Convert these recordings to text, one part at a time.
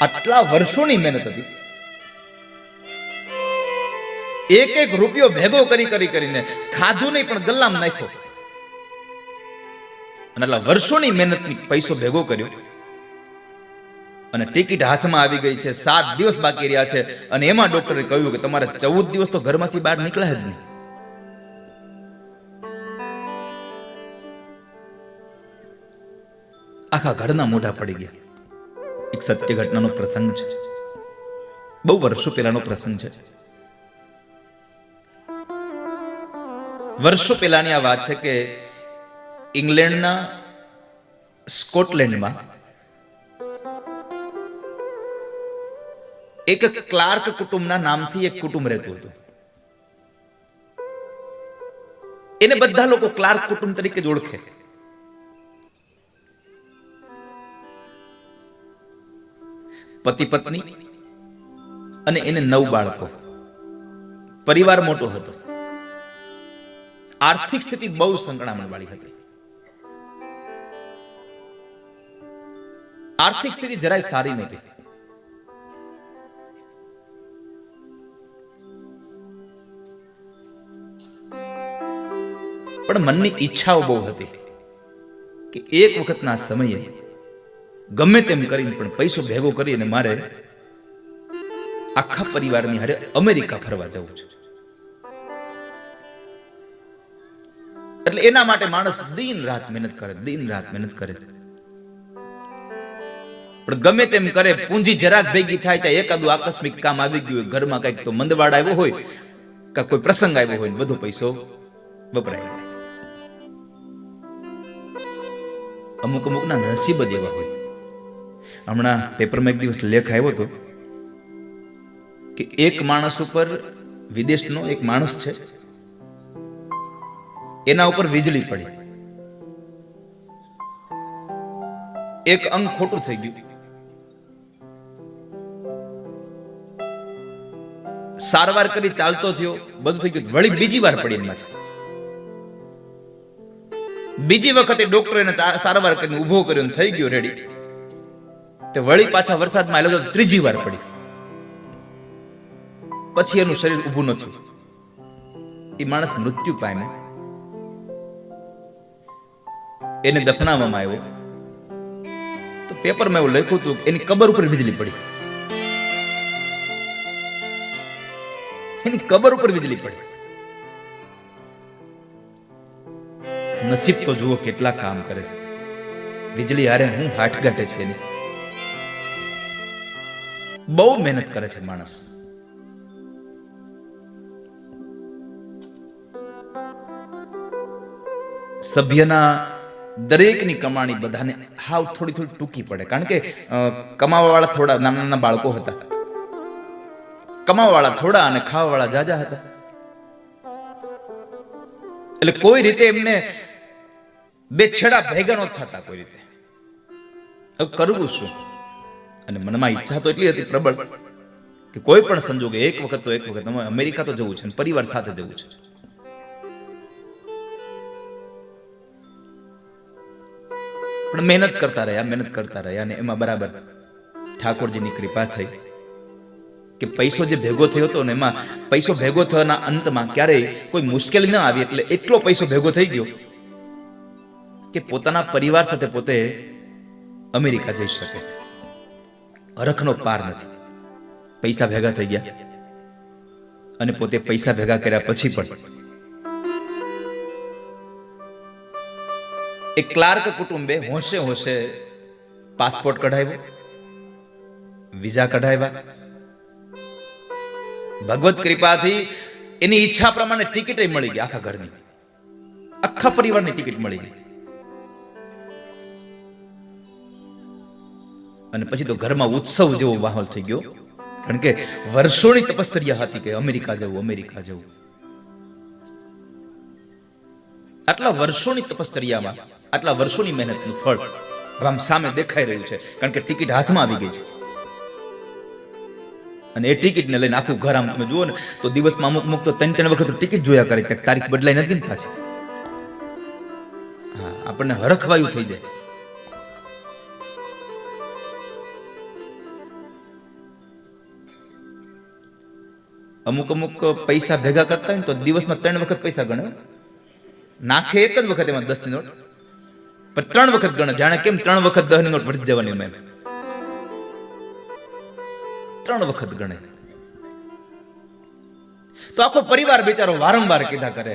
આટલા વર્ષોની મહેનત હતી. એક એક રૂપિયો ભેગો કરી કરી કરીને ખાધું નહીં, પણ ગલ્લામ નાખ્યો. અને આટલા વર્ષોની મહેનતની પૈસો ભેગો કર્યો. અને ટિકિટ હાથમાં આવી ગઈ છે, સાત દિવસ બાકી રહ્યા છે. અને એમાં ડોક્ટરે કહ્યું કે તમારે ચૌદ દિવસ તો ઘરમાંથી બહાર નીકળ્યા જ નહીં. આખા ઘરના મોઢા પડી ગયા. એક સત્ય ઘટનાનો પ્રસંગ છે. બહુ વર્ષો પહેલાનો પ્રસંગ છે. વર્ષો પહેલાની આ વાત છે કે ઇંગ્લેન્ડના સ્કોટલેન્ડમાં એક ક્લાર્ક કુટુંબના નામથી એક કુટુંબ રહેતું હતું. એને બધા લોકો ક્લાર્ક કુટુંબ તરીકે જ ઓળખે. પતિ પત્ની અને એને નવ બાળકો. પરિવાર મોટો હતો. આર્થિક સ્થિતિ બહુ સંકળામણ વાળી હતી. આર્થિક સ્થિતિ જરાય સારી નહોતી. પણ મનની ઈચ્છાઓ બહુ હતી કે એક વખતના સમયે ગમે તેમ કરીને પણ પૈસો ભેગો કરીને મારે આખા પરિવારની હારે અમેરિકા ફરવા જવું છે. એટલે એના માટે માણસ દિન રાત મહેનત કરે, દિન રાત મહેનત કરે. પણ ગમે તેમ કરે, પૂંજી જરાક ભેગી થાય ત્યાં એકાદું આકસ્મિક કામ આવી ગયું હોય, ઘરમાં કંઈક તો મંદવાડ આવ્યો હોય કે કોઈ પ્રસંગ આવ્યો હોય બધો પૈસો વપરાય જાય. અમુક અમુકના નસીબ જ એવા હોય. હમણાં પેપરમાં એક દિવસ લેખ આવ્યો હતો કે એક માણસ ઉપર વિદેશનો એક માણસ છે, એના ઉપર વીજળી પડી. એક અંગ ખોટું થઈ ગયું. સારવાર કરી ચાલતો થયો, બધું થઈ ગયું. વળી બીજી વાર પડી એમાંથી બીજી વખતે ડોક્ટર સારવાર કરીને ઊભો કર્યો થઈ ગયો રેડી તે વળી પાછા વરસાદમાં આવેલો ત્રીજી વાર પડી. પછી એનું શરીર ઊભું ન એ માણસ મૃત્યુ પામ્યો. એને દફનાવવામાં આવ્યો. તો પેપરમાં એવું લખ્યું હતું એની કબર ઉપર વીજળી પડી. એની કબર ઉપર વીજળી પડી. નસીબ તો જુઓ કેટલા કામ કરે છે. વીજળી હારે હું હાથ ગાંઠે છે એની. બહુ મહેનત કરે છે માણસ. સભ્યના દરેકની કમાણી બધાને હાવ થોડી થોડી ટૂંકી પડે. કારણ કે કમાવાવાળા થોડા નાના નાના બાળકો હતા. કમાવાવાળા થોડા અને ખાવાવાળા જાજા હતા. એટલે કોઈ રીતે એમને બે છેડા ભેગા નો થતા કોઈ રીતે. કરવું શું? અને મનમાં ઈચ્છા તો એટલી હતી પ્રબળ કે કોઈ પણ સંજોગે એક વખત તો એક વખત. અમેરિકા તો જવું છે પરિવાર સાથે જવું છે. પણ મહેનત કરતા રહ્યા, મહેનત કરતા રહ્યા અને એમાં બરાબર ઠાકોરજીની કૃપા થઈ કે પૈસો જે ભેગો થયો હતો ને એમાં પૈસો ભેગો થવાના અંતમાં ક્યારેય કોઈ મુશ્કેલી ન આવી એટલે એટલો પૈસો ભેગો થઈ ગયો કે પોતાના પરિવાર સાથે પોતે અમેરિકા જઈ શકે. હરખનો પાર નથી. પૈસા ભેગા થઈ ગયા. અને પોતે પૈસા ભેગા કર્યા પછી પણ. એક ક્લાર્ક કુટુંબે હોશે હોશે પાસપોર્ટ કઢાવ્યો, વિઝા કઢાવ્યા. ભગવત કૃપાથી એની ઈચ્છા પ્રમાણે ટિકિટ મળી ગઈ આખા ઘરની. આખા પરિવારની ટિકિટ મળી ગઈ. અને પછી તો ઘરમાં ઉત્સવ જેવો માહોલ થઈ ગયો. કારણ કે વર્ષોની તપસ્તર્યા હતી કે અમેરિકા જવું અમેરિકા જવું. આટલા વર્ષોની તપસ્તર્યામાં આટલા વર્ષોની મહેનતનું ફળ આમ સામે દેખાઈ રહ્યું છે. કારણ કે ટિકિટ હાથમાં આવી ગઈ છે. અને એ ટિકિટને લઈને આખું ઘર આમ તમે જુઓ ને, તો દિવસમાં અમુક અમુક તો ત્રણ ત્રણ વખત ટિકિટ જોયા કરે. તારીખ બદલાઈ નથી ને પાછી. હા, આપણને હરખવાયું થઈ જાય. અમુક અમુક પૈસા ભેગા કરતા હોય ને તો દિવસમાં ત્રણ વખત પૈસા ગણે નાખે એક જ વખત એમાં દસની નોટ. પણ ત્રણ વખત ગણે, જાણે કેમ ત્રણ વખત દસની નોટ વધી જવાની મેં ત્રણ વખત ગણે. તો આખો પરિવાર બિચારો વારંવાર કીધા કરે.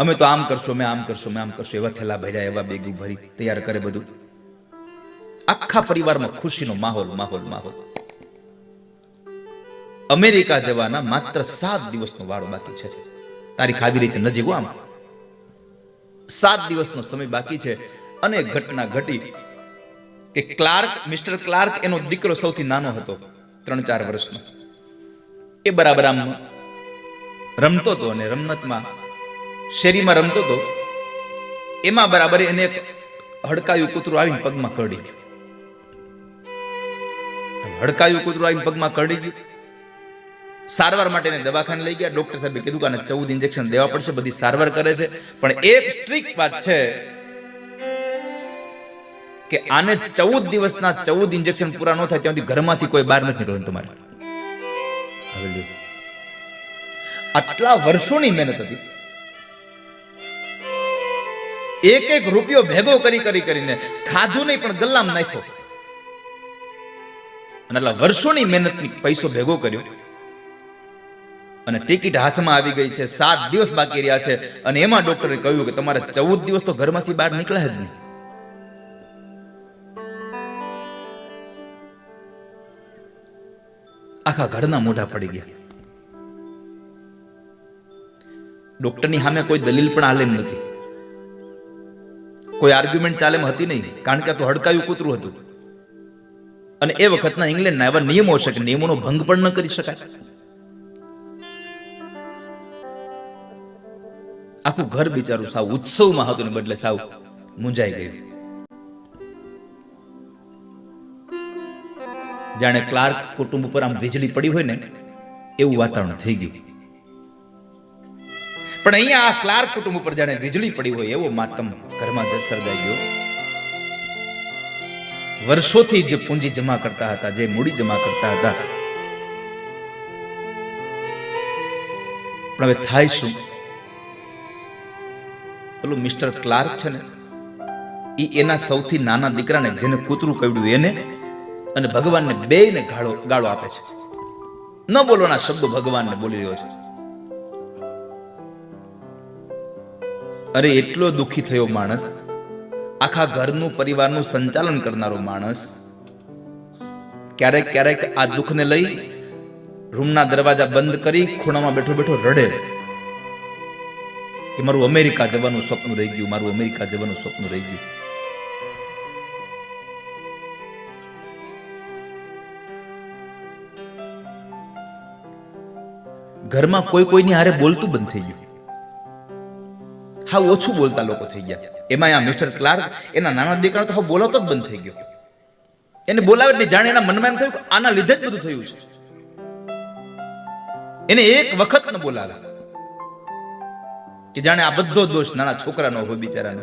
અમે તો આમ કરશું, અમે આમ કરશું, અમે આમ કરશું, એવા થેલા ભર્યા, એવા બેગું ભરી, તૈયાર કરે બધું. આખા પરિવારમાં ખુશીનો માહોલ માહોલ માહોલ. અમેરિકા જવાના માત્ર સાત દિવસનો વાળો બાકી છે. તારીખ આવી રહી છે નજીક આમ. સાત દિવસનો સમય બાકી છે અને ઘટના ઘટી કે ક્લાર્ક, મિસ્ટર ક્લાર્ક એનો દીકરો સૌથી નાનો હતો ત્રણ ચાર વર્ષનો. એ બરાબર આમ રમતો હતો અને રમતમાં, શેરીમાં રમતો હતો. એમાં બરાબર એને એક હડકાયું કૂતરું આવીને પગમાં કરડી ગયું. હડકાયું કૂતરું આવીને પગમાં કરડી ગયું. સારવાર માટેને દવાખાને લઈ ગયા. ડોક્ટર સાહેબે કીધું કે આને ચૌદ ઇન્જેક્શન દેવા પડશે, બધી સારવાર કરે છે. પણ એક સ્ટ્રીક વાત છે કે આને ચૌદ દિવસના ચૌદ ઇન્જેક્શન પૂરા ન થાય ત્યાંથી ઘરમાંથી કોઈ બહાર નથી નીકળવાનું તમારે. આટલા વર્ષોની મહેનત હતી. એક એક રૂપિયો ભેગો કરી કરી કરીને ખાધું નહીં, પણ ગલ્લામાં નાખ્યો. અને આટલા વર્ષોની મહેનતની પૈસો ભેગો કર્યો. અને ટિકિટ હાથમાં આવી ગઈ છે, સાત દિવસ બાકી રહ્યા છે. અને એમાં ડોક્ટરે કહ્યું કે તમારે ચૌદ દિવસ તો ઘરમાંથી બહાર નીકળ્યા જ નહીં. આખા ઘરના મોઢા પડી ગયા. ડોક્ટરની સામે કોઈ દલીલ પણ હાલે નથી. કોઈ આર્ગ્યુમેન્ટ ચાલે હતી નહીં, કારણ કે તો હડકાયું કૂતરું હતું. અને એ વખતના ઇંગ્લેન્ડના એવા નિયમો હશે કે નિયમોનો ભંગ પણ ન કરી શકાય. આખું ઘર બિચારું સાવ ઉત્સવમાં હતું બદલે સાવ મુંજાઈ ગયું. જાણે ક્લાર્ક કુટુંબ ઉપર આમ વીજળી પડી હોય ને, એવું વાતાવરણ થઈ ગયું. પણ અહીંયા આ ક્લાર્ક કુટુંબ ઉપર જાણે વીજળી પડી હોય એવો માતમ ઘરમાં સર્જાઈ ગયો. વર્ષોથી જે પૂંજી જમા કરતા હતા, જે મૂડી જમા કરતા હતા. પણ હવે થાય શું? પેલું મિસ્ટર ક્લાર્ક છે ને એ એના સૌથી નાના દીકરાને જેને કૂતરું કવડ્યું એને અને ભગવાનને બેયને ગાળો ગાળો આપે છે. ન બોલવાના શબ્દો ભગવાનને બોલી રહ્યો છે. અરે, એટલો દુખી થયો માણસ. આખા ઘરનું પરિવારનું સંચાલન કરનારો માણસ. ક્યારેક ક્યારેક આ દુઃખને લઈ રૂમના દરવાજા બંધ કરી ખૂણામાં બેઠો બેઠો રડે. કે મારું અમેરિકા જવાનું સ્વપ્ન રહી ગયું, મારું અમેરિકા જવાનું સ્વપ્ન રહી ગયું. ઘરમાં કોઈ કોઈની હારે બોલતું બંધ થઈ ગયું. હા, ઓછું બોલતા લોકો થઈ ગયા. એમાં આ મિસ્ટર ક્લાર્ક, એના નાના દીકરા તો હા બોલાવતો જ બંધ થઈ ગયો. એને બોલાવે એટલે જાણે એના મનમાં એમ થયું કે આના લીધે જ બધું થયું છે. એને એક વખત ન બોલાવે કે જાણે આ બધો દોષ નાના છોકરાનો હોય બિચારાનો.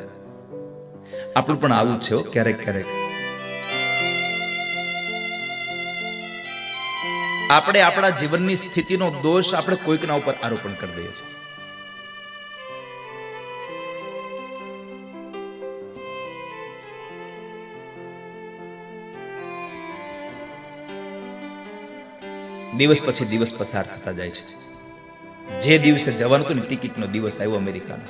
આપણું પણ આવું છે ક્યારેક ક્યારેક. આપણે આપણા જીવનની સ્થિતિનો દોષ આપણે કોઈકના ઉપર આરોપણ કરી દઈએ છીએ. દિવસ પછી દિવસ પસાર થતા જાય છે. જે દિવસે જવાનું હતું ને, ટિકિટનો દિવસ આવ્યો અમેરિકાનો.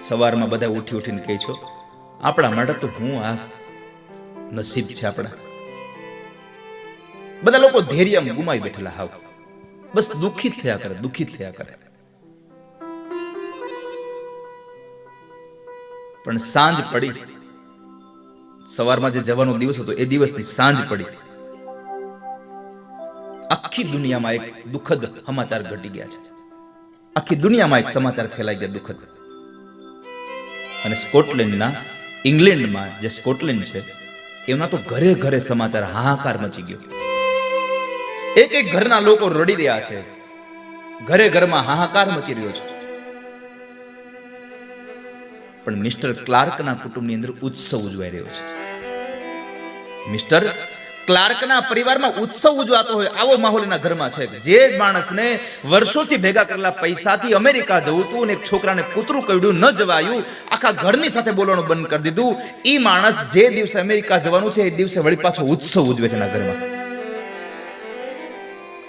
સવારમાં બધા ઉઠી ઉઠીને કહે છો, આપણા માટે તો હું આ નસીબ છે આપણા. બધા લોકો ધૈર્ય ગુમાવી બેઠેલા હાવ. બસ દુઃખિત થયા કરે દુઃખિત થયા કરે. પણ સાંજ પડી. સવારમાં જે જવાનો દિવસ હતો, એ દિવસની સાંજ પડી. આખી દુનિયામાં એક દુઃખદ સમાચાર ઘટી ગયા છે. આખી દુનિયામાં એક સમાચાર ફેલાઈ ગયા દુઃખદ. અને સ્કોટલેન્ડના ઇંગ્લેન્ડમાં જે સ્કોટલેન્ડ છે, એમના તો ઘરે ઘરે સમાચાર હાહાકાર મચી ગયો. એક એક ઘરના લોકો રડી રહ્યા છે. ઘરે ઘરમાં હાહાકાર મચી રહ્યો છે. પણ મિસ્ટર ક્લાર્કના કુટુંબની અંદર ઉત્સવ ઉજવાઈ રહ્યો છે. મિસ્ટર ક્લાર્કના પરિવારમાં ઉત્સવ ઉજવાતો હોય, આવો માહોલ એના ઘરમાં છે. જે માણસને વર્ષોથી ભેગા કરેલા પૈસાથી અમેરિકા જવું હતું અને એક છોકરાને કૂતરું કવડ્યું ન જવાયું, આખા ઘરની સાથે બોલવાનું બંધ કરી દીધું. એ માણસ જે દિવસે અમેરિકા જવાનું છે, એ દિવસે વળી પાછો ઉત્સવ ઉજવે છે એના ઘરમાં.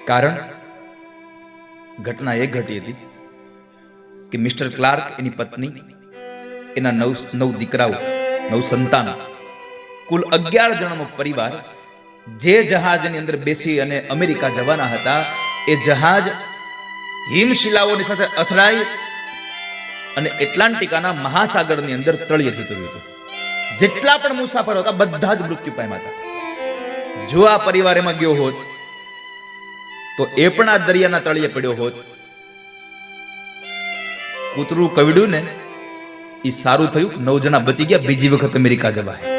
કારણ? ઘટના એ ઘટી હતી કે મિસ્ટર ક્લાર્ક એની પત્ની, એના નવ નવ દીકરાઓ, નવ સંતાન, કુલ અગિયાર જણાનો પરિવાર જે જહાજની અંદર બેસી અને અમેરિકા જવાના હતા, એ જહાજ હિમશિલાઓની સાથે અથડાઈ અને એટલાન્ટિકાના મહાસાગરની અંદર તળિયે જતું રહ્યું હતું. જેટલા પણ મુસાફરો હતા, બધા જ મૃત્યુ પામ્યા હતા. જો આ પરિવાર એમાં ગયો હોત, તો એ પણ આ દરિયાના તળિયે પડ્યો હોત. કૂતરું કવિડું ને એ સારું થયું, નવ જણા બચી ગયા, બીજી વખત અમેરિકા જવાય.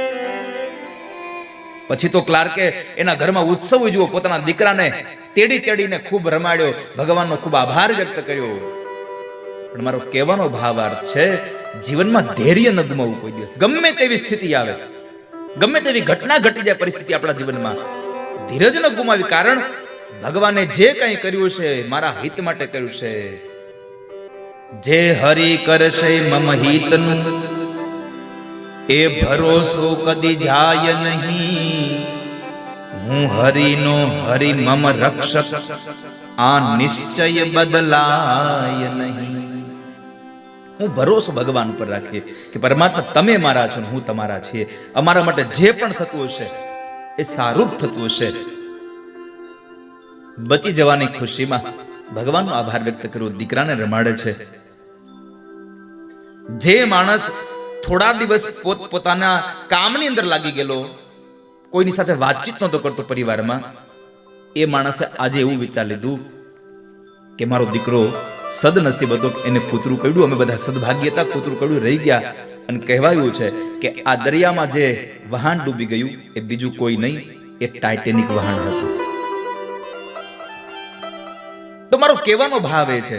પછી તો ક્લાર્કે એના ઘરમાં ઉત્સવ ઉજવો, પોતાના દીકરાને તેડી તેડીને ખૂબ રમાડ્યો, ભગવાનનો ખૂબ આભાર વ્યક્ત કર્યો. પણ મારો કહેવાનો ભાવાર્થ છે, જીવનમાં ધૈર્ય ન ગુમાવવું કોઈ દિવસ. ગમે તેવી સ્થિતિ આવે, ગમે તેવી ઘટના ઘટી જાય પરિસ્થિતિ આપણા જીવનમાં, ધીરજ ન ગુમાવી કારણ ભગવાને જે કંઈ કર્યું છે, મારા હિત માટે કર્યું છે. જે હરી કરશે મમ હિતનું એ ભરોસો કદી જાય નહીં. હું હરિનો હરિ મમ રક્ષક, આ નિશ્ચય બદલાય નહીં. હું ભરોસો ભગવાન ઉપર રાખીએ કે પરમાત્મા તમે મારા છો ને હું તમારા છીએ. અમારા માટે જે પણ થતું હશે, એ સારું જ થતું હશે. બચી જવાની ખુશીમાં ભગવાનનો આભાર વ્યક્ત કર્યો દીકરાને રમાડે છે. જે માણસ થોડા દિવસ પોત પોતાના કામની અંદર લાગી ગયેલો. કોઈની સાથે વાતચીત નહોતો કરતો પરિવારમાં. એ માણસે આજે એવું વિચાર લીધું કે મારો દીકરો સદનસીબ હતો એને કૂતરું કડ્યું. અમે બધા સદભાગ્ય હતા, કૂતરું કડ્યું, રહી ગયા. અને કહેવાયું છે કે આ દરિયામાં જે વહાણ ડૂબી ગયું, એ બીજું કોઈ નહીં, એ ટાઇટેનિક વહાણ હતું. તો મારો કહેવાનો ભાવ એ છે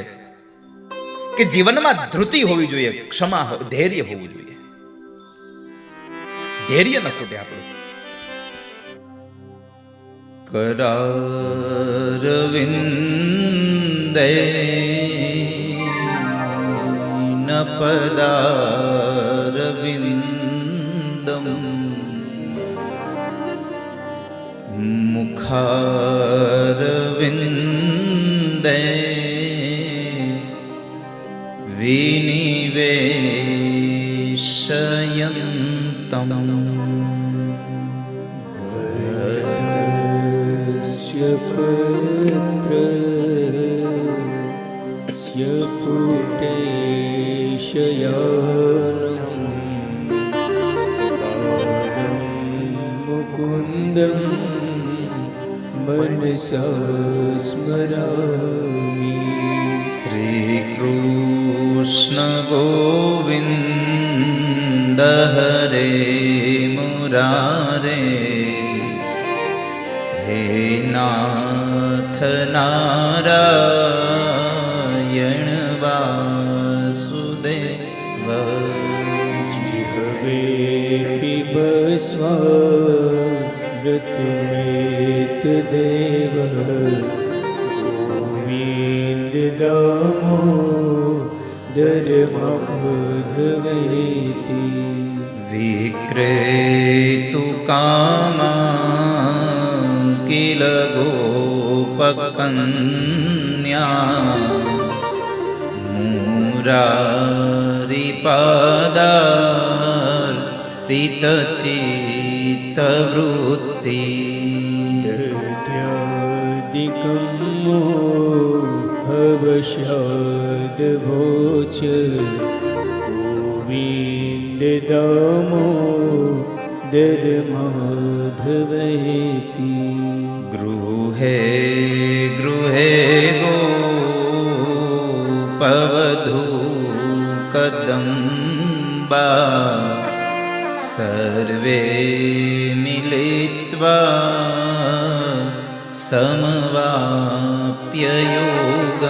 કે જીવનમાં ધૃતિ હોવી જોઈએ, ક્ષમા ધૈર્ય હોવું જોઈએ. ધૈર્ય ન ખૂટે આપણું. કરારવિંદે ન પદારવિંદમ મુખારવિંદે વિનિવેશયંતમ સંસ્મરામિ શ્રી કૃષ્ણ ગોવિંદ હરે મુરારે હે નાથ નારાયણ વાસુદેવ હવે ભસ્મ ગતિ देव गोविन्ददामो दरमधवेति विक्रेतु कामा किल गोपकन्या मुरारिपदार्पितचित्तवृत्ति दद्यादिकं मोहवशाद्भोच गोविन्ददामो दरमाधवेति गृहे गृहे गोपवधू कदम्बा सर्वे मिलित्वा समवाप्ययोगम्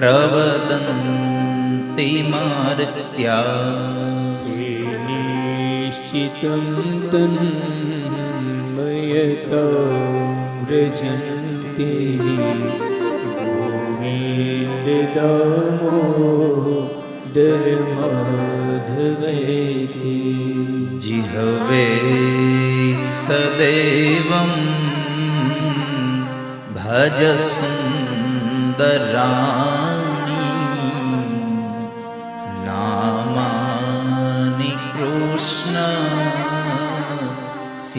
प्रवदन्ति मारुत्या निश्चितं तन्मयता व्रजन्ति गोविन्ददामोदरमाधवेति जिहवे सदैवं भज सुन्दरा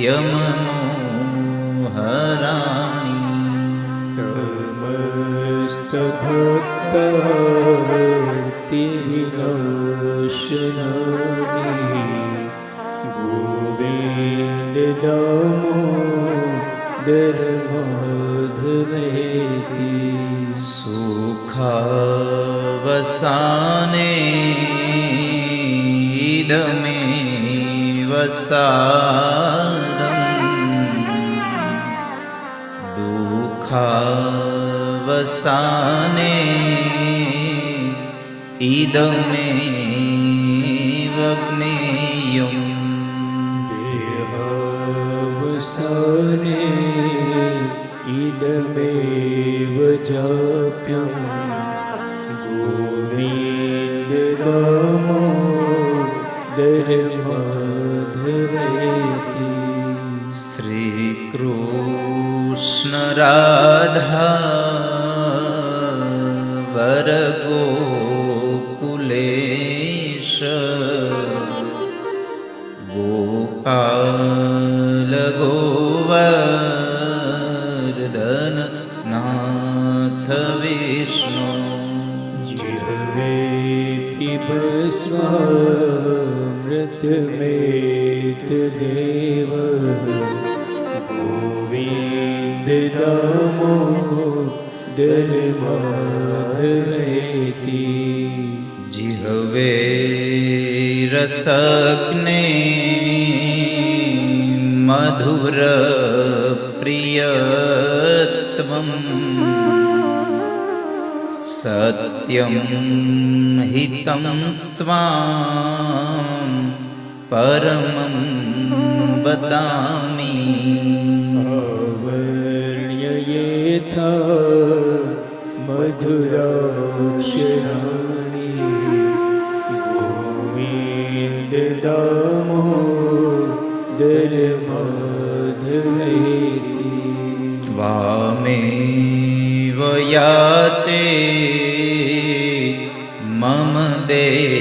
यमनो हराणि समस्तभक्तभक्तिविलोषणानि गोविन्द दमो धर्मधुवेति सुखावसाने दमे वसा અવસાને ઈદમે વગ્નેયમ દેહવસાને ઈદમેવ જાપ્યમ ગોવિંદ દામો દેહમધરેતી. શ્રી કૃષ્ણ રાધા દેવ ગોવિંદ દમો ડર રહેતી જી હવે રસકને મધુર પ્રિયત્વમ સત્યમ હિતમ ત્વા પરમમ वदामि वर्ण्ययेथा मधुराक्षराणि गोविन्द दामो दरमाधवेति त्वामेव याचे मम देहि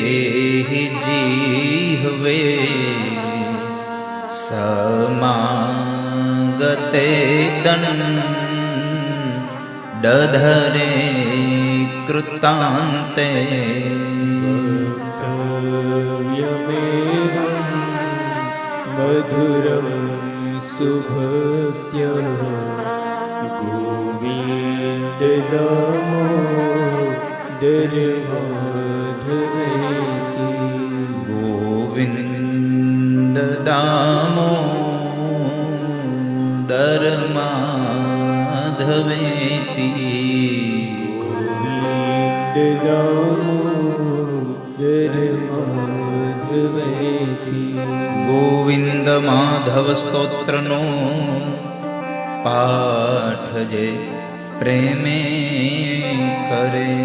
તે દધરે કૃતાંતે. મધુરમ સુભત્ય ગોવિંદ દમો દર્માધવે ગોવિંદ દામ માધવેતી. ગોવિંદ માધવ સ્તોત્રનો પાઠ જે પ્રેમે કરે.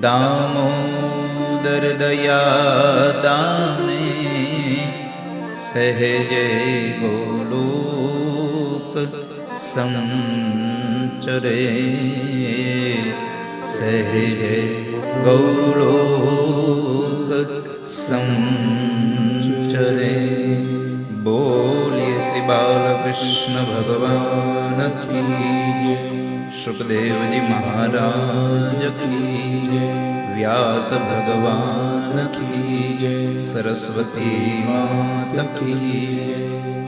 દામોદર દયા દાને સહેજે ગોલોક સંચરે સહેજે ગૌલોક સંચરે બોલીએ શ્રી બાલકૃષ્ણ ભગવાન કી સુખદેવજી મહારાજ કી જય વ્યાસ ભગવાન કી જય સરસ્વતી માત કી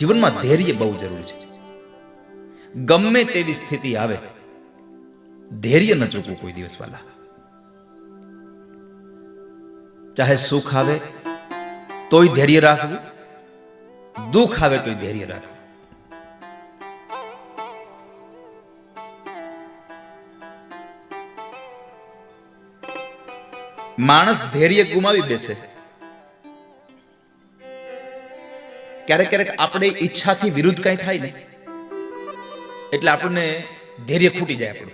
જીવનમાં ધૈર્ય બહુ જરૂરી છે. ગમે તેવી સ્થિતિ આવે, ધૈર્ય ન ચૂકવું કોઈ દિવસ વાલા ચાહે સુખ આવે, તોય ધૈર્ય રાખવું. દુઃખ આવે, તોય ધૈર્ય રાખવું. માણસ ધૈર્ય ગુમાવી બેસે. ક્યારેક ક્યારેક આપણે ઈચ્છાથી વિરુદ્ધ કઈ થાય ને, એટલે આપણને ધૈર્ય ખૂટી જાય આપણું.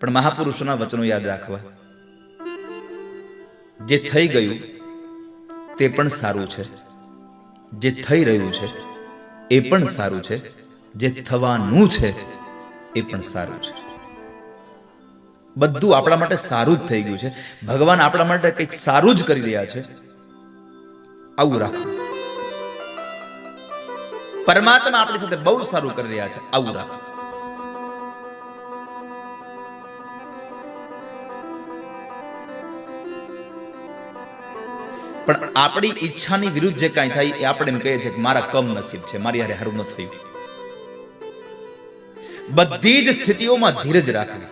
પણ મહાપુરુષોના વચનો યાદ રાખવા. જે થઈ ગયું, તે પણ સારું છે. જે થઈ રહ્યું છે, એ પણ સારું છે. જે થવાનું છે, એ પણ સારું છે. બધું આપણા માટે સારું જ થઈ ગયું છે. ભગવાન આપણા માટે કંઈક સારું જ કરી રહ્યા છે. આવું રાખો પરમાત્મા આપણી સાથે બહુ સારું કરી રહ્યા છે આવું રાખો પણ આપણી ઈચ્છાની વિરુદ્ધ જે કાંઈ થાય એ આપણે એમ કહીએ છીએ કે મારા કમ નસીબ છે, મારી હારે હારું ન થયું. બધી જ સ્થિતિઓમાં ધીરજ રાખવી.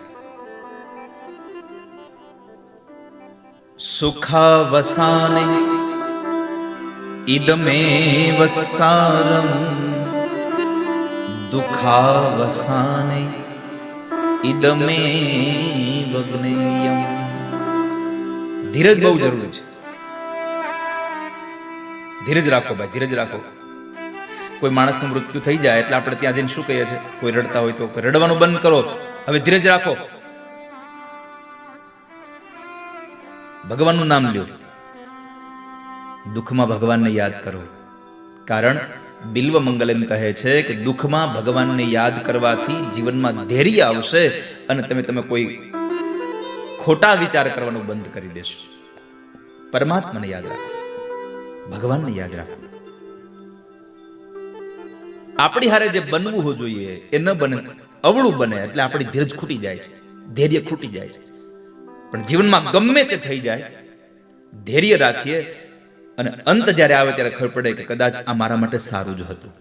સુખાવસાને ઇદમેવ સારમ દુઃખાવસાને ઇદમે વગ્નેયમ ધીરજ બહુ જરૂરી છે ધીરજ રાખો ભાઈ ધીરજ રાખો કોઈ માણસનું મૃત્યુ થઈ જાય એટલે આપણે ત્યાં જઈને શું કહીએ છીએ? કોઈ રડતા હોય તો કોઈ રડવાનું બંધ કરો. હવે ધીરજ રાખો. ભગવાનનું નામ લ્યો. દુઃખમાં ભગવાનને યાદ કરો. કારણ બિલ્વ મંગલ એમ કહે છે કે દુઃખમાં ભગવાનને યાદ કરવાથી જીવનમાં ધૈર્ય આવશે અને તમે તમે કોઈ ખોટા વિચાર કરવાનું બંધ કરી દેશો. પરમાત્માને યાદ રાખો. ભગવાનને યાદ રાખો. આપણી હારે જે બનવું હોવું જોઈએ એ ન બને, અવળું બને એટલે આપણી ધીરજ ખૂટી જાય છે, ધૈર્ય ખૂટી જાય છે. પણ જીવનમાં ગમે તે થઈ જાય, ધૈર્ય રાખીએ અને અંત જ્યારે આવે ત્યારે ખબર પડે કે કદાચ આ મારા માટે સારું જ હતું.